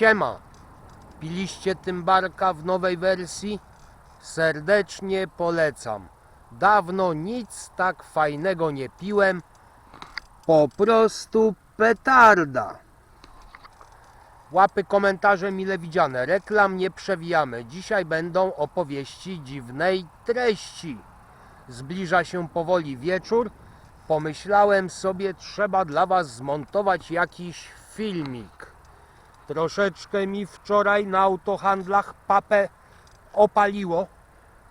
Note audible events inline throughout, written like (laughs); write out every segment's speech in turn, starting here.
Siema. Piliście Tymbarka w nowej wersji? Serdecznie polecam. Dawno nic tak fajnego nie piłem. Po prostu petarda. Łapy komentarze mile widziane. Reklam nie przewijamy. Dzisiaj będą opowieści dziwnej treści. Zbliża się powoli wieczór. Pomyślałem sobie, trzeba dla Was zmontować jakiś filmik. Troszeczkę mi wczoraj na autohandlach papę opaliło,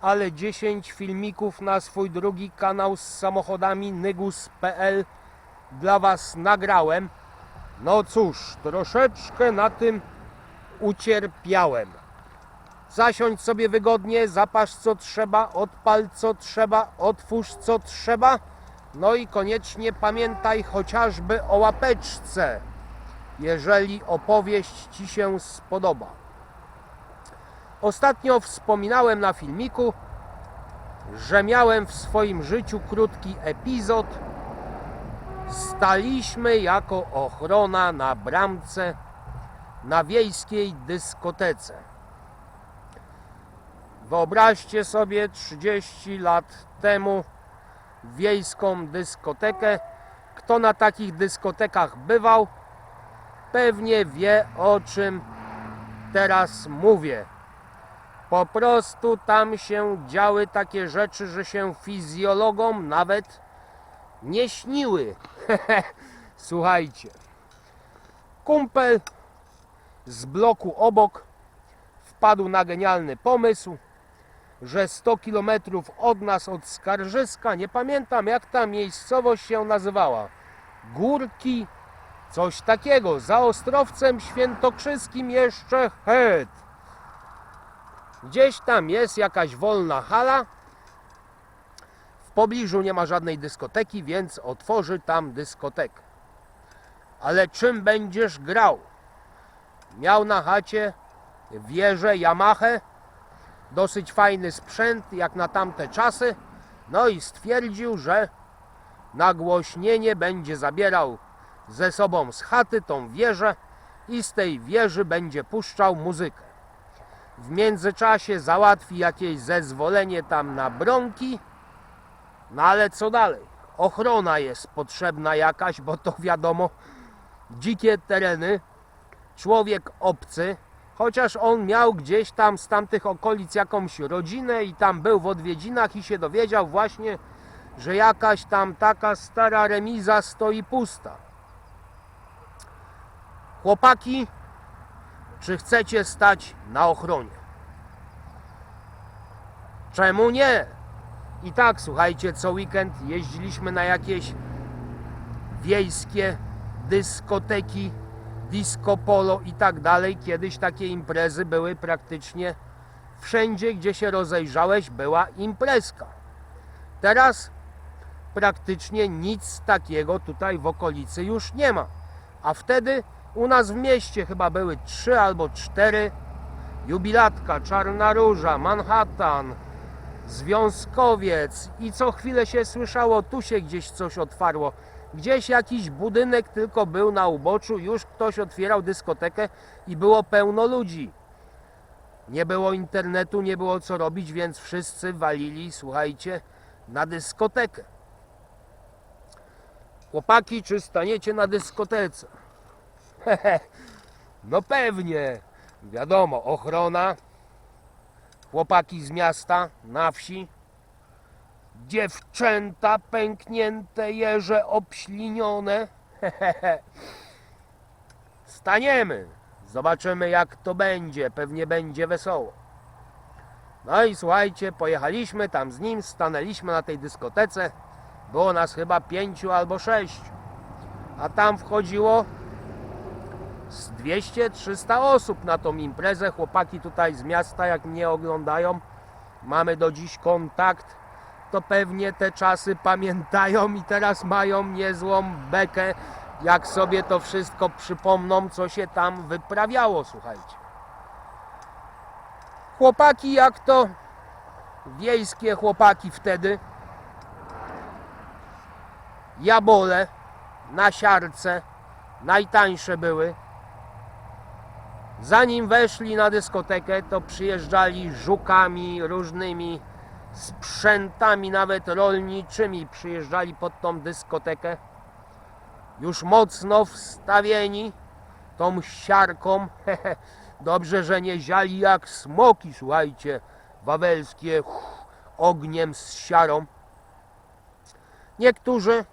ale 10 filmików na swój drugi kanał z samochodami nygus.pl dla Was nagrałem. No cóż, troszeczkę na tym ucierpiałem. Zasiądź sobie wygodnie, zapasz co trzeba, odpal co trzeba, otwórz co trzeba. No i koniecznie pamiętaj chociażby o łapeczce, jeżeli opowieść Ci się spodoba. Ostatnio wspominałem na filmiku, że miałem w swoim życiu krótki epizod. Staliśmy jako ochrona na bramce na wiejskiej dyskotece. Wyobraźcie sobie 30 lat temu wiejską dyskotekę. Kto na takich dyskotekach bywał, pewnie wie o czym teraz mówię. Po prostu tam się działy takie rzeczy, że się fizjologom nawet nie śniły. (laughs) Słuchajcie. Kumpel z bloku obok wpadł na genialny pomysł, że 100 km od nas, od Skarżyska, nie pamiętam jak ta miejscowość się nazywała, Górki, coś takiego, za Ostrowcem Świętokrzyskim jeszcze het. Gdzieś tam jest jakaś wolna hala, w pobliżu nie ma żadnej dyskoteki, więc otworzy tam dyskotekę. Ale czym będziesz grał? Miał na chacie wieżę Yamaha, dosyć fajny sprzęt jak na tamte czasy. No i stwierdził, że nagłośnienie będzie zabierał ze sobą z chaty tą wieżę i z tej wieży będzie puszczał muzykę. W międzyczasie załatwi jakieś zezwolenie tam na bronki. No ale co dalej? Ochrona jest potrzebna jakaś, bo to wiadomo, dzikie tereny, człowiek obcy, chociaż on miał gdzieś tam z tamtych okolic jakąś rodzinę i tam był w odwiedzinach i się dowiedział właśnie, że jakaś tam taka stara remiza stoi pusta. Chłopaki, czy chcecie stać na ochronie? Czemu nie? I tak, słuchajcie, co weekend jeździliśmy na jakieś wiejskie dyskoteki, disco polo i tak dalej. Kiedyś takie imprezy były praktycznie wszędzie, gdzie się rozejrzałeś, była imprezka. Teraz praktycznie nic takiego tutaj w okolicy już nie ma. A wtedy u nas w mieście chyba były trzy albo cztery. Jubilatka, Czarna Róża, Manhattan, Związkowiec i co chwilę się słyszało, tu się gdzieś coś otwarło. Gdzieś jakiś budynek tylko był na uboczu, już ktoś otwierał dyskotekę i było pełno ludzi. Nie było internetu, nie było co robić, więc wszyscy walili, słuchajcie, na dyskotekę. Chłopaki, czy staniecie na dyskotece? (laughs) no pewnie, wiadomo, ochrona, chłopaki z miasta, na wsi, dziewczęta pęknięte, jeże obślinione. (laughs) Staniemy, zobaczymy jak to będzie, pewnie będzie wesoło. No i słuchajcie, pojechaliśmy tam z nim, stanęliśmy na tej dyskotece. Było nas chyba pięciu albo sześciu. A tam wchodziło z 200-300 osób na tą imprezę. Chłopaki tutaj z miasta, jak mnie oglądają, mamy do dziś kontakt, to pewnie te czasy pamiętają i teraz mają niezłą bekę, jak sobie to wszystko przypomną, co się tam wyprawiało, słuchajcie. Chłopaki, jak to wiejskie chłopaki wtedy, jabole na siarce, najtańsze były, Zanim weszli na dyskotekę, to przyjeżdżali żukami, różnymi sprzętami, nawet rolniczymi. Przyjeżdżali pod tą dyskotekę. Już mocno wstawieni tą siarką. Dobrze, że nie ziali jak smoki, słuchajcie, wawelskie, uff, ogniem z siarą. Niektórzy,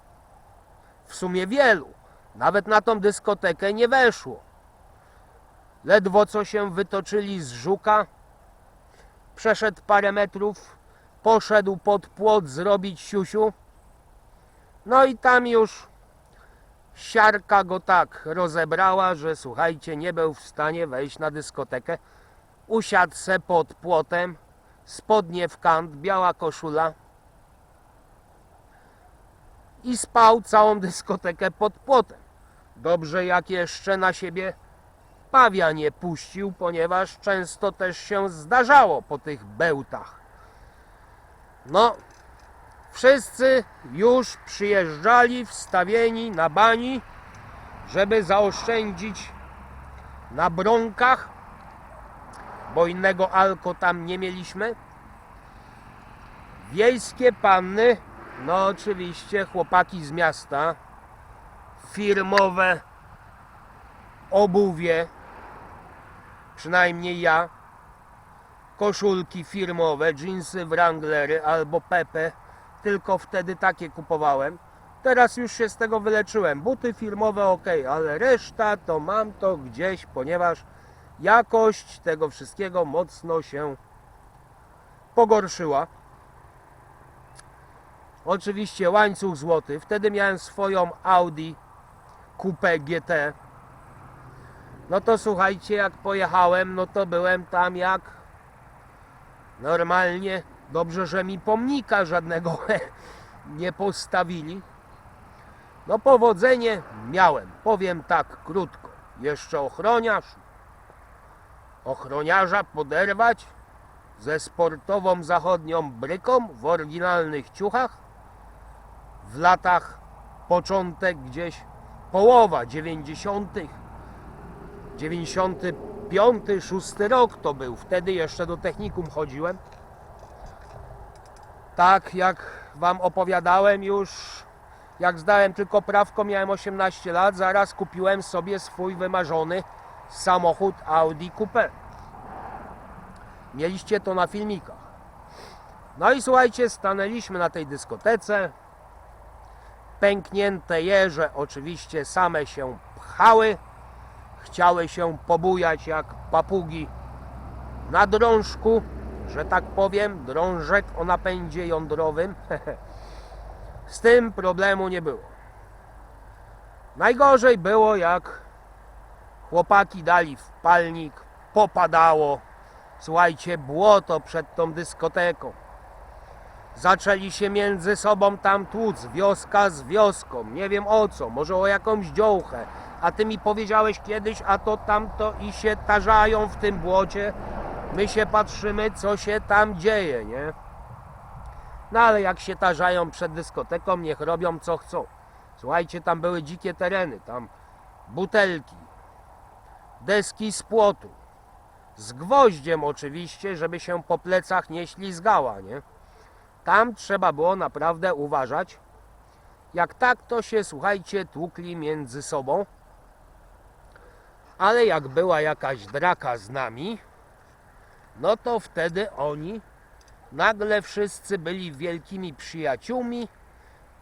w sumie wielu, nawet na tą dyskotekę nie weszło. Ledwo co się wytoczyli z żuka, przeszedł parę metrów, poszedł pod płot zrobić siusiu. No i tam już siarka go tak rozebrała, że słuchajcie, nie był w stanie wejść na dyskotekę. Usiadł se pod płotem, spodnie w kant, biała koszula i spał całą dyskotekę pod płotem. Dobrze jak jeszcze na siebie pawia nie puścił, ponieważ często też się zdarzało po tych bełtach. No, wszyscy już przyjeżdżali wstawieni na bani, żeby zaoszczędzić na bronkach, bo innego alko tam nie mieliśmy. Wiejskie panny, no oczywiście chłopaki z miasta, firmowe obuwie, przynajmniej ja, koszulki firmowe, jeansy Wranglery albo Pepe, tylko wtedy takie kupowałem. Teraz już się z tego wyleczyłem. Buty firmowe ok, ale reszta to mam to gdzieś, ponieważ jakość tego wszystkiego mocno się pogorszyła. Oczywiście łańcuch złoty. Wtedy miałem swoją Audi Coupe GT. No to słuchajcie, jak pojechałem, no to byłem tam jak normalnie. Dobrze, że mi pomnika żadnego (laughs) nie postawili. No powodzenie miałem, powiem tak krótko. Jeszcze ochroniarz, ochroniarza poderwać ze sportową zachodnią bryką w oryginalnych ciuchach w latach początek gdzieś połowa 90. 95, 6 rok to był. Wtedy jeszcze do technikum chodziłem. Tak jak wam opowiadałem już jak zdałem tylko prawko miałem 18 lat, zaraz kupiłem sobie swój wymarzony samochód Audi Coupe. Mieliście to na filmikach. No i słuchajcie, stanęliśmy na tej dyskotece. Pęknięte jeże oczywiście same się pchały. Chciały się pobujać jak papugi na drążku, że tak powiem, drążek o napędzie jądrowym. (laughs) Z tym problemu nie było. Najgorzej było jak chłopaki dali w palnik, popadało. Słuchajcie, błoto przed tą dyskoteką. Zaczęli się między sobą tam tłuc, wioska z wioską, nie wiem o co, może o jakąś dziołchę. A ty mi powiedziałeś kiedyś, a to tamto i się tarzają w tym błocie. My się patrzymy, co się tam dzieje, nie? No ale jak się tarzają przed dyskoteką, niech robią co chcą. Słuchajcie, tam były dzikie tereny, tam butelki, deski z płotu, z gwoździem oczywiście, żeby się po plecach nie ślizgała, nie? Tam trzeba było naprawdę uważać. Jak tak, to się, słuchajcie, tłukli między sobą. Ale jak była jakaś draka z nami, no to wtedy oni nagle wszyscy byli wielkimi przyjaciółmi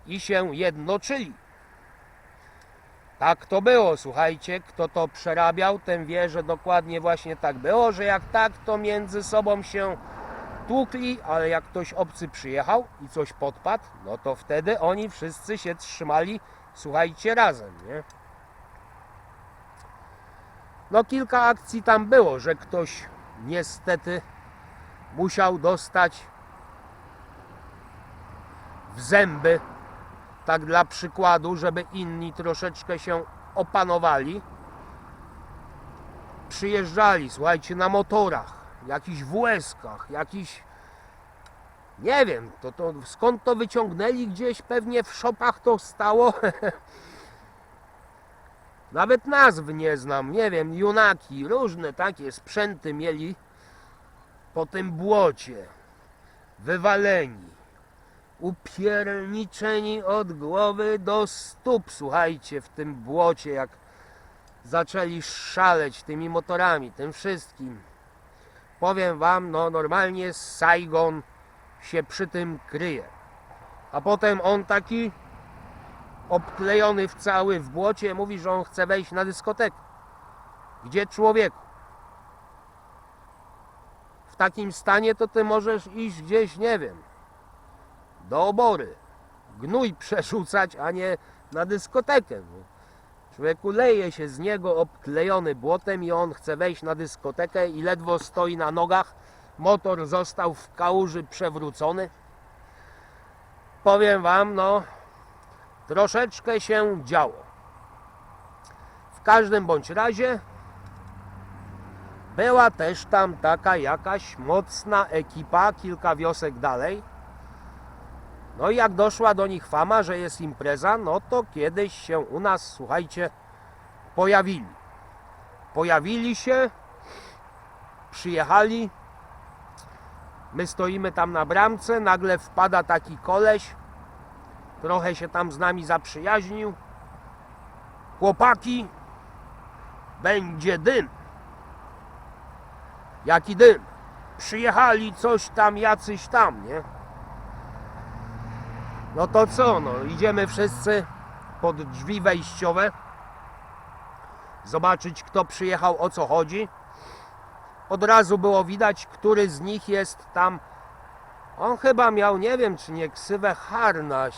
i się jednoczyli. Tak to było, słuchajcie, kto to przerabiał, ten wie, że dokładnie właśnie tak było, że jak tak, to między sobą się tłukli, ale jak ktoś obcy przyjechał i coś podpadł, no to wtedy oni wszyscy się trzymali, słuchajcie, razem, nie? No kilka akcji tam było, że ktoś niestety musiał dostać w zęby, tak dla przykładu, żeby inni troszeczkę się opanowali. Przyjeżdżali, słuchajcie, na motorach, jakichś WS-kach, jakiś nie wiem, to, to skąd to wyciągnęli gdzieś, pewnie w szopach to stało. (laughs) Nawet nazw nie znam, nie wiem, junaki, różne takie sprzęty mieli po tym błocie. Wywaleni, upierniczeni od głowy do stóp, słuchajcie, w tym błocie, jak zaczęli szaleć tymi motorami, tym wszystkim. Powiem wam, no normalnie Saigon się przy tym kryje. A potem on taki obklejony w cały w błocie mówi, że on chce wejść na dyskotekę. Gdzie człowieku? W takim stanie to ty możesz iść gdzieś, nie wiem, do obory. Gnój przerzucać, a nie na dyskotekę. Człowieku leje się z niego obklejony błotem i on chce wejść na dyskotekę i ledwo stoi na nogach. Motor został w kałuży przewrócony. Powiem wam, no, troszeczkę się działo. W każdym bądź razie była też tam taka jakaś mocna ekipa, kilka wiosek dalej. No i jak doszła do nich fama, że jest impreza, no to kiedyś się u nas, słuchajcie, pojawili. Pojawili się, przyjechali. My stoimy tam na bramce, nagle wpada taki koleś, trochę się tam z nami zaprzyjaźnił. Chłopaki, będzie dym. Jaki dym? Przyjechali coś tam, jacyś tam, nie? No to co, no idziemy wszyscy pod drzwi wejściowe. Zobaczyć kto przyjechał, o co chodzi. Od razu było widać, który z nich jest tam. On chyba miał, nie wiem czy nie ksywę harnaś.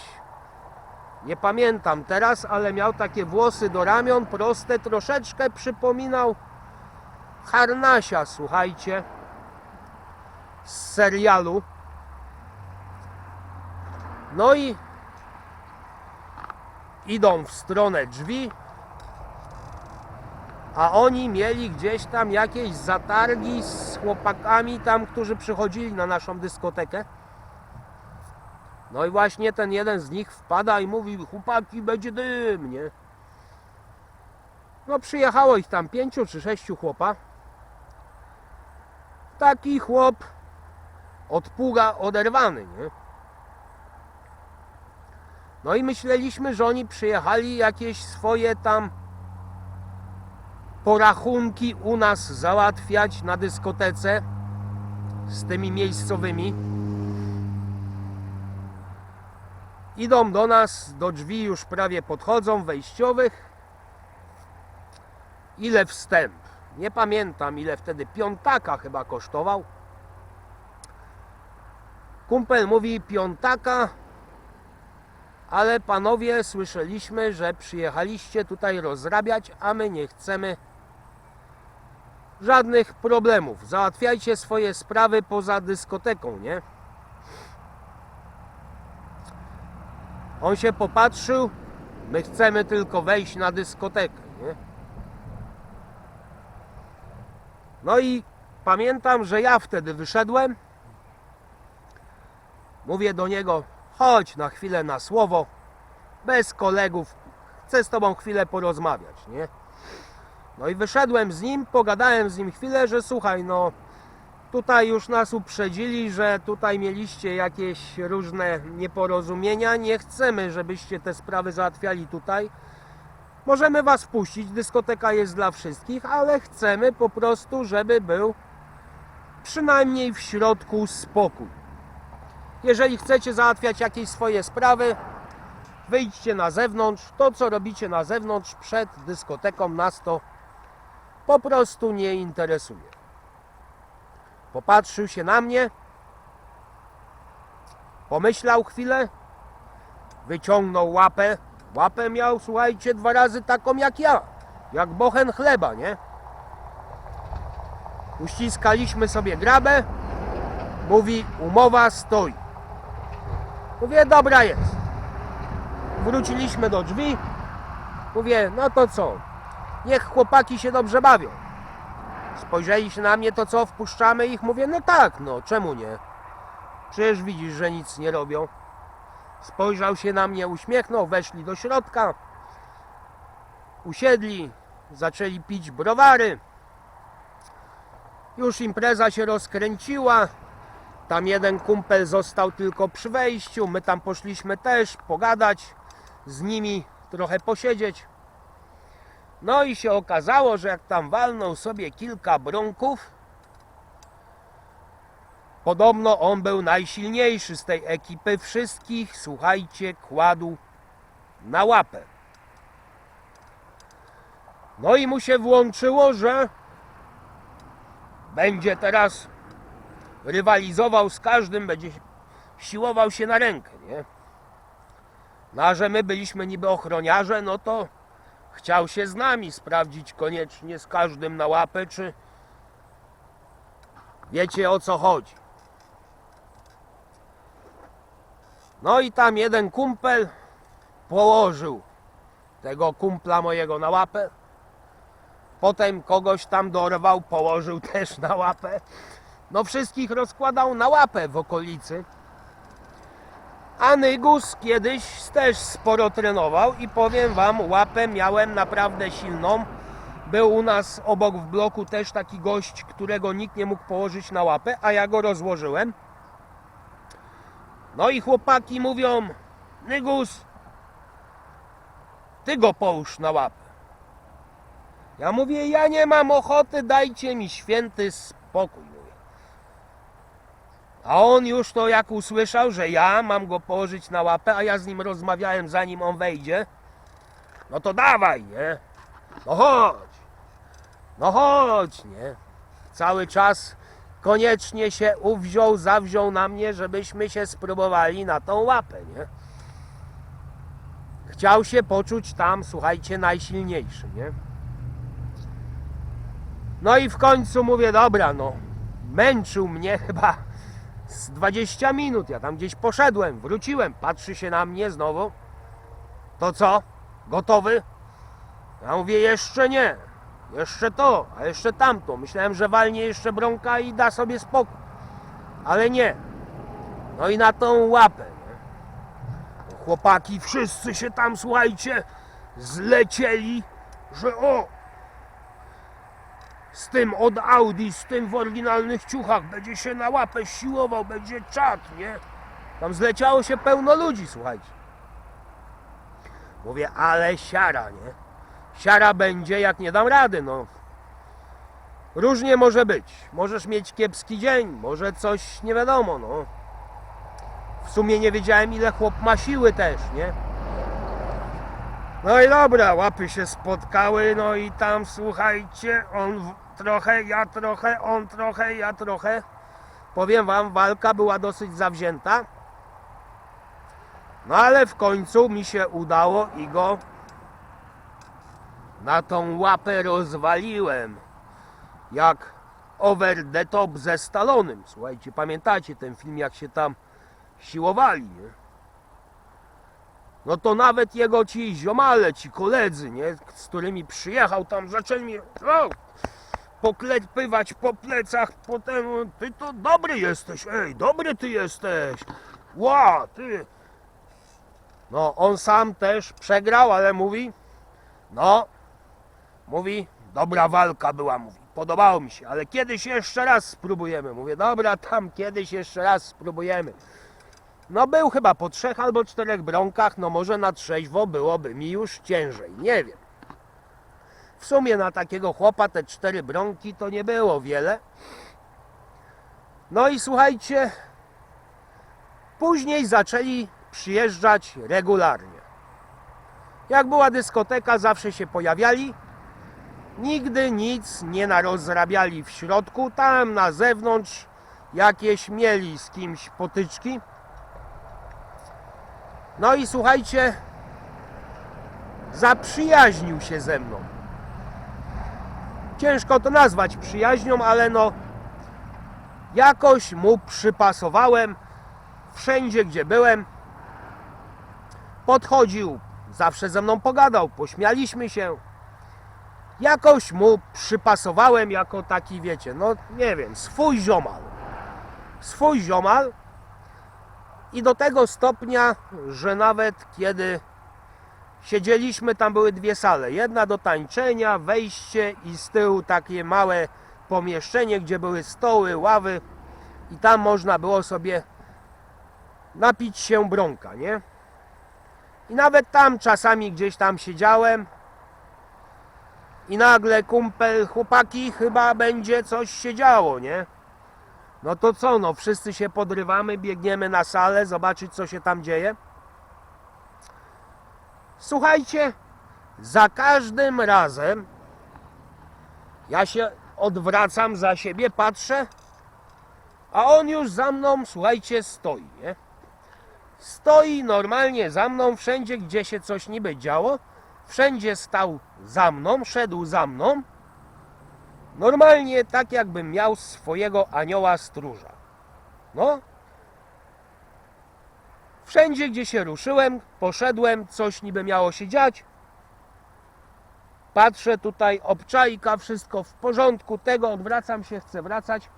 Nie pamiętam teraz, ale miał takie włosy do ramion, proste, troszeczkę przypominał harnasia, słuchajcie, z serialu. No i idą w stronę drzwi, a oni mieli gdzieś tam jakieś zatargi z chłopakami tam, którzy przychodzili na naszą dyskotekę. No i właśnie ten jeden z nich wpada i mówi, chłopaki, będzie dym, nie? No przyjechało ich tam pięciu czy sześciu chłopa. Taki chłop od pługa oderwany, nie? No i myśleliśmy, że oni przyjechali jakieś swoje tam porachunki u nas załatwiać na dyskotece z tymi miejscowymi. Idą do nas, do drzwi już prawie podchodzą, wejściowych. Ile wstęp? Nie pamiętam ile wtedy piątaka chyba kosztował. Kumpel mówi piątaka, ale panowie słyszeliśmy, że przyjechaliście tutaj rozrabiać, a my nie chcemy żadnych problemów. Załatwiajcie swoje sprawy poza dyskoteką, nie? On się popatrzył, my chcemy tylko wejść na dyskotekę, nie? No i pamiętam, że ja wtedy wyszedłem. Mówię do niego, chodź na chwilę na słowo, bez kolegów, chcę z tobą chwilę porozmawiać, nie? No i wyszedłem z nim, pogadałem z nim chwilę, że słuchaj, no tutaj już nas uprzedzili, że tutaj mieliście jakieś różne nieporozumienia, nie chcemy, żebyście te sprawy załatwiali tutaj. Możemy was wpuścić, dyskoteka jest dla wszystkich, ale chcemy po prostu, żeby był przynajmniej w środku spokój. Jeżeli chcecie załatwiać jakieś swoje sprawy, wyjdźcie na zewnątrz. To, co robicie na zewnątrz przed dyskoteką, nas to po prostu nie interesuje. Popatrzył się na mnie, pomyślał chwilę, wyciągnął łapę. Łapę miał, słuchajcie, dwa razy taką jak ja, jak bochen chleba, nie? Uściskaliśmy sobie grabę, mówi, umowa stoi. Mówię, dobra jest. Wróciliśmy do drzwi. Mówię, no to co? Niech chłopaki się dobrze bawią. Spojrzeli się na mnie, to co, wpuszczamy ich? Mówię, no tak, no czemu nie? Przecież widzisz, że nic nie robią. Spojrzał się na mnie, uśmiechnął, weszli do środka. usiedli, zaczęli pić browary. Już impreza się rozkręciła. Tam jeden kumpel został tylko przy wejściu. My tam poszliśmy też pogadać z nimi, trochę posiedzieć. No i się okazało, że jak tam walnął sobie kilka bronków, podobno on był najsilniejszy z tej ekipy. Wszystkich, słuchajcie, kładł na łapę. No i mu się włączyło, że będzie teraz rywalizował z każdym, będzie siłował się na rękę, nie? No a że my byliśmy niby ochroniarze, no to chciał się z nami sprawdzić koniecznie z każdym na łapę, czy wiecie o co chodzi. No i tam jeden kumpel położył tego kumpla mojego na łapę. Potem kogoś tam dorwał, położył (laughs) też na łapę. No wszystkich rozkładał na łapę w okolicy. A Nygus kiedyś też sporo trenował i powiem wam, łapę miałem naprawdę silną. Był u nas obok w bloku też taki gość, którego nikt nie mógł położyć na łapę, a ja go rozłożyłem. No i chłopaki mówią, Nygus, ty go połóż na łapę. Ja mówię, ja nie mam ochoty, dajcie mi święty spokój. A on już to jak usłyszał, że ja mam go położyć na łapę, a ja z nim rozmawiałem zanim on wejdzie, no to dawaj, nie? No chodź, no chodź, nie? Cały czas koniecznie się uwziął, zawziął na mnie, żebyśmy się spróbowali na tą łapę, nie? Chciał się poczuć tam, słuchajcie, najsilniejszy, nie? No i w końcu mówię, dobra, no, męczył mnie (laughs) chyba z 20 minut. Ja tam gdzieś poszedłem, wróciłem, patrzy się na mnie znowu. To co? Gotowy? Ja mówię, jeszcze nie. Jeszcze to, a jeszcze tamto. Myślałem, że walnie jeszcze bronka i da sobie spokój. Ale nie. No i na tą łapę. Chłopaki wszyscy się tam, słuchajcie, zlecieli, że o, z tym od Audi, z tym w oryginalnych ciuchach, będzie się na łapę siłował, będzie czat, nie? Tam zleciało się pełno ludzi, słuchajcie. Mówię, ale siara, nie? Siara będzie, jak nie dam rady, no. Różnie może być. Możesz mieć kiepski dzień, może coś nie wiadomo, no. W sumie nie wiedziałem, ile chłop ma siły też, nie? No i dobra, łapy się spotkały, no i tam słuchajcie, on trochę, ja trochę, on trochę, ja trochę. Powiem wam, walka była dosyć zawzięta. No ale w końcu mi się udało i go na tą łapę rozwaliłem. Jak over the top ze Stalonym. Słuchajcie, pamiętacie ten film, jak się tam siłowali, nie? No to nawet jego ci ziomale, ci koledzy, nie, z którymi przyjechał tam, zaczęli mi o, poklepywać po plecach, potem ty to dobry jesteś, ej, dobry ty jesteś, ła, ty. No, on sam też przegrał, ale mówi, no, mówi, dobra walka była, mówi, podobało mi się, ale kiedyś jeszcze raz spróbujemy. Mówię, dobra, tam kiedyś jeszcze raz spróbujemy. No był chyba po trzech albo czterech bronkach, no może na trzeźwo byłoby mi już ciężej, nie wiem. W sumie na takiego chłopa te cztery bronki to nie było wiele. No i słuchajcie, później zaczęli przyjeżdżać regularnie. Jak była dyskoteka, zawsze się pojawiali. Nigdy nic nie narozrabiali w środku, tam na zewnątrz jakieś mieli z kimś potyczki. No i słuchajcie, zaprzyjaźnił się ze mną. Ciężko to nazwać przyjaźnią, ale no jakoś mu przypasowałem wszędzie, gdzie byłem. Podchodził, zawsze ze mną pogadał, pośmialiśmy się. Jakoś mu przypasowałem jako taki, wiecie, no nie wiem, swój ziomal. Swój ziomal. I do tego stopnia, że nawet kiedy Siedzieliśmy, tam były dwie sale. Jedna do tańczenia, wejście i z tyłu takie małe pomieszczenie, gdzie były stoły, ławy i tam można było sobie napić się bronka, nie? I nawet tam czasami gdzieś tam siedziałem i nagle kumpel, chłopaki, chyba będzie coś się działo, nie? No to co, no wszyscy się podrywamy, biegniemy na salę, zobaczyć co się tam dzieje. Słuchajcie, za każdym razem ja się odwracam za siebie, patrzę, a on już za mną, słuchajcie, stoi, nie? Stoi normalnie za mną, wszędzie gdzie się coś niby działo, wszędzie stał za mną, szedł za mną. Normalnie tak jakbym miał swojego anioła stróża. No. Wszędzie gdzie się ruszyłem, poszedłem, coś niby miało się dziać. Patrzę tutaj, obczajka, wszystko w porządku, tego odwracam się, chcę wracać,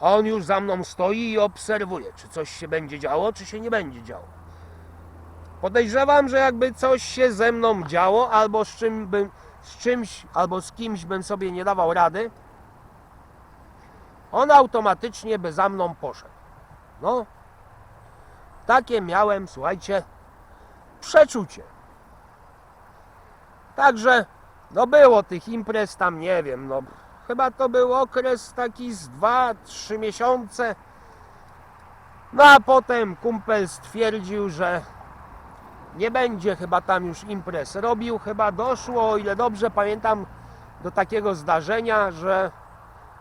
a on już za mną stoi i obserwuje, czy coś się będzie działo, czy się nie będzie działo. Podejrzewam, że jakby coś się ze mną działo, albo z, czym bym, z czymś, albo z kimś bym sobie nie dawał rady, on automatycznie by za mną poszedł. No, takie miałem, słuchajcie, przeczucie. Także, no było tych imprez tam, nie wiem, no chyba to był okres taki z 2-3 miesiące. No a potem kumpel stwierdził, że nie będzie chyba tam już imprez robił. Chyba doszło, o ile dobrze pamiętam, do takiego zdarzenia, że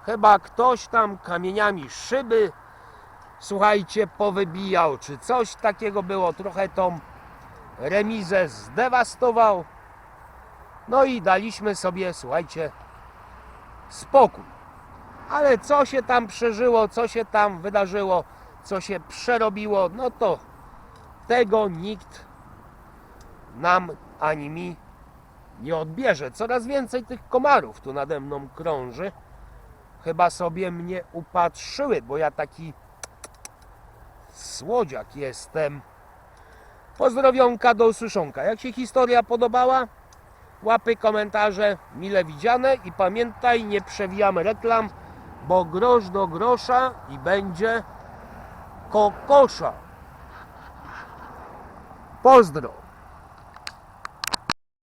chyba ktoś tam kamieniami szyby, słuchajcie, powybijał, czy coś takiego było. Trochę tą remizę zdewastował. No i daliśmy sobie, słuchajcie, spokój. Ale co się tam przeżyło, co się tam wydarzyło, co się przerobiło, no to tego nikt nam ani mi nie odbierze. Coraz więcej tych komarów tu nade mną krąży. Chyba sobie mnie upatrzyły, bo ja taki słodziak jestem. Pozdrowionka do usłyszonka. Jak się historia podobała, łapy, komentarze mile widziane i pamiętaj, nie przewijamy reklam, bo grosz do grosza i będzie kokosza. Pozdro!